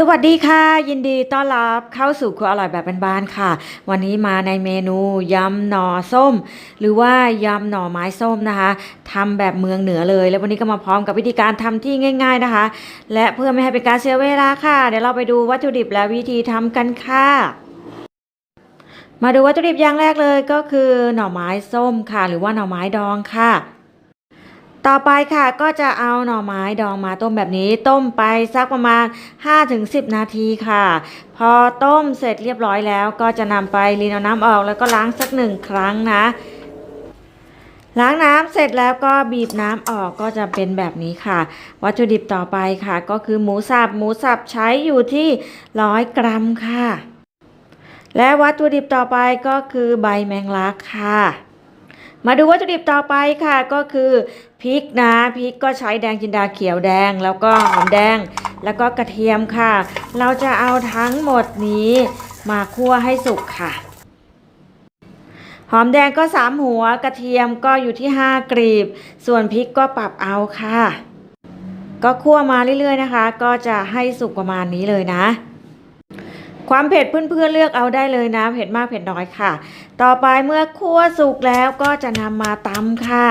สวัสดีค่ะ ยินดีต้อนรับเข้าสู่ครัวอร่อยแบบบ้านๆค่ะ วันนี้มาในเมนูยำหน่อส้ม หรือว่ายำหน่อไม้ส้มนะคะทำแบบเมืองเหนือเลย แล้ววันนี้ก็มาพร้อมกับวิธีการทำที่ง่าย ๆนะคะ และเพื่อไม่ให้เป็นการเสียเวลาค่ะ เดี๋ยวเราไปดูวัตถุดิบและวิธีทำกันค่ะมาดูวัตถุดิบอย่างแรกเลยก็คือหน่อไม้ส้มค่ะ หรือว่าหน่อไม้ดองค่ะ ต่อไปค่ะก็จะเอาหน่อไม้ดองมาต้มแบบนี้ต้มไปสักประมาณ 5-10 นาทีค่ะ พอต้มเสร็จเรียบร้อยแล้วก็จะนำไปรีนเอาน้ำออกแล้วก็ล้างสักหนึ่งครั้งนะล้างน้ำเสร็จแล้วก็บีบน้ำออกก็จะเป็นแบบนี้ค่ะ วัตถุดิบต่อไปค่ะ ก็คือหมูสับหมูสับใช้อยู่ที่ร้อยกรัมค่ะ และวัตถุดิบต่อไปก็คือใบแมงลักค่ะ มาดูวัตถุดิบต่อไปค่ะก็คือพริกนะพริกก็ใช้แดงจินดาเขียวแดง แล้วก็หอมแดง แล้วก็กระเทียมค่ะ เราจะเอาทั้งหมดนี้มาคั่วให้สุกค่ะ หอมแดงก็สามหัวกระเทียมก็อยู่ที่ห้ากรีบ ส่วนพริกก็ปรับเอาค่ะ ก็คั่วมาเรื่อยๆนะคะ ก็จะให้สุกประมาณนี้เลยนะความเผ็ดเพื่อนๆเลือกเอาได้เลยนะ เผ็ดมากเผ็ดน้อยค่ะ ต่อไปเมื่อคั่วสุกแล้วก็จะนำมาตำค่ะ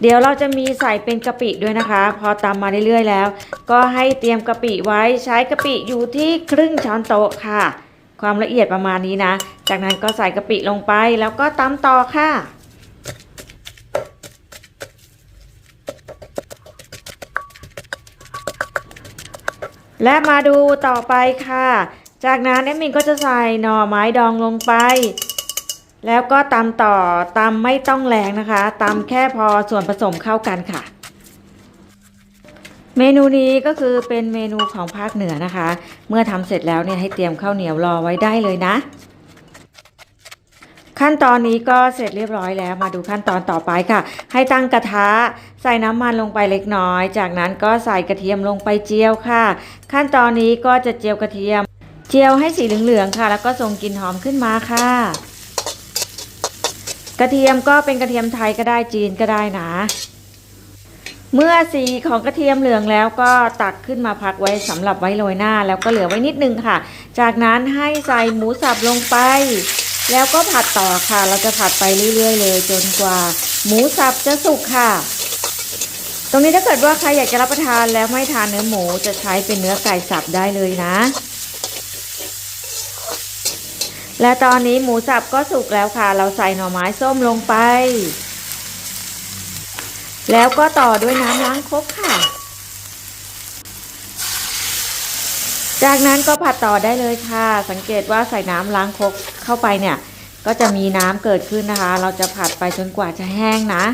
เดี๋ยวเราจะมีใส่เป็นกะปิด้วยนะคะ พอตำมาเรื่อยๆแล้ว ก็ให้เตรียมกะปิไว้ใช้กะปิอยู่ที่ครึ่งช้อนโต๊ะค่ะ ความละเอียดประมาณนี้นะ จากนั้นก็ใส่กะปิลงไปแล้วก็ตำต่อค่ะและมาดูต่อไปค่ะ จากนั้นแอดมินก็จะใส่หน่อไม้ดองลงไป แล้วก็ตำต่อตำไม่ต้องแรงนะคะตำแค่พอส่วนผสมเข้ากันค่ะ เมนูนี้ก็คือเป็นเมนูของภาคเหนือนะคะ เมื่อทำเสร็จแล้วเนี่ยให้เตรียมข้าวเหนียวรอไว้ได้เลยนะ ขั้นตอนนี้ก็เสร็จเรียบร้อยแล้วมาดูขั้นตอนต่อไปค่ะ ให้ตั้งกระทะใส่น้ำมันลงไปเล็กน้อย จากนั้นก็ใส่กระเทียมลงไปเจียวค่ะ ขั้นตอนนี้ก็จะเจียวกระเทียม เจียวให้สีเหลืองๆค่ะ แล้วก็ส่งกลิ่นหอมขึ้นมาค่ะ กระเทียมก็เป็นกระเทียมไทยก็ได้จีนก็ได้นะ เมื่อสีของกระเทียมเหลืองแล้วก็ตักขึ้นมาพักไว้สำหรับไว้โรยหน้า แล้วก็เหลือไว้นิดนึงค่ะ จากนั้นให้ใส่หมูสับลงไป แล้วก็ผัดต่อค่ะ เราจะผัดไปเรื่อย ๆ เลย จนกว่า หมูสับจะสุกค่ะตรงนี้ถ้าเกิดว่าใครอยากจะรับประทานแล้วไม่ทานเนื้อหมูจะใช้เป็นเนื้อไก่สับได้เลยนะ และตอนนี้หมูสับก็สุกแล้วค่ะ เราใส่หน่อไม้ส้มลงไป แล้วก็ต่อด้วยน้ำล้างครกค่ะ จากนั้นก็ผัดต่อได้เลยค่ะ สังเกตว่าใส่น้ำล้างครกเข้าไปเนี่ย ก็จะมีน้ำเกิดขึ้นนะคะ เราจะผัดไปจนกว่าจะแห้งนะ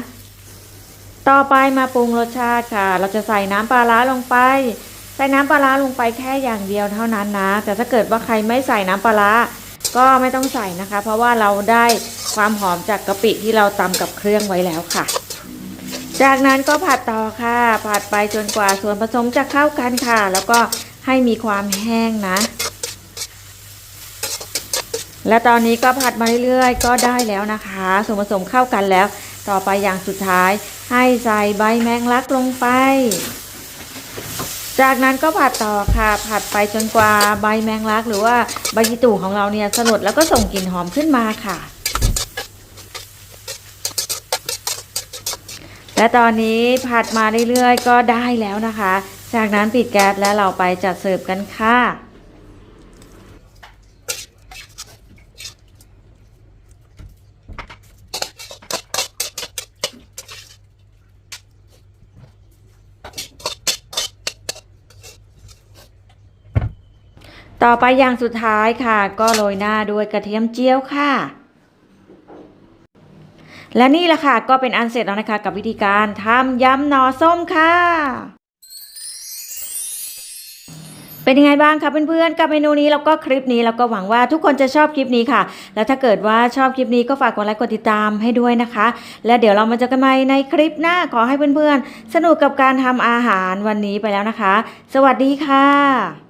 ต่อไปมาปรุงรสชาติค่ะ เราจะใส่น้ำปลาร้าลงไป ใส่น้ำปลาร้าลงไปแค่อย่างเดียวเท่านั้นนะ แต่ถ้าเกิดว่าใครไม่ใส่น้ำปลาร้า ก็ไม่ต้องใส่นะคะ เพราะว่าเราได้ความหอมจากกะปิที่เราตำกับเครื่องไว้แล้วค่ะ จากนั้นก็ผัดต่อค่ะ ผัดไปจนกว่าส่วนผสมจะเข้ากันค่ะ แล้วก็ให้มีความแห้งนะ และตอนนี้ก็ผัดมาเรื่อยๆ ก็ได้แล้วนะคะ ส่วนผสมเข้ากันแล้ว ต่อไปอย่างสุดท้ายให้ใส่ใบแมงลักลงไป จากนั้นก็ผัดต่อค่ะ ผัดไปจนกว่าใบแมงลักหรือว่าใบกีตู่ของเราเนี่ยสลดแล้วก็ส่งกลิ่นหอมขึ้นมาค่ะ และตอนนี้ผัดมาเรื่อยๆ ก็ได้แล้วนะคะ จากนั้นปิดแก๊สและเราไปจัดเสิร์ฟกันค่ะ ต่อไปอย่างสุดท้ายค่ะ ก็โรยหน้าด้วยกระเทียมเจียวค่ะ และนี่แหละค่ะก็เป็นอันเสร็จแล้วนะคะ กับวิธีการทำยำหน่อส้มค่ะ เป็นยังไงบ้างคะเพื่อนๆ กับเมนูนี้แล้วก็คลิปนี้แล้วก็หวังว่าทุกคนจะชอบคลิปนี้ค่ะ แล้วถ้าเกิดว่าชอบคลิปนี้ก็ฝากกดไลค์กดติดตามให้ด้วยนะคะ และเดี๋ยวเรามาเจอกันใหม่ในคลิปหน้าขอให้เพื่อนๆ สนุกกับการทำอาหารวันนี้ไปแล้วนะคะ สวัสดีค่ะ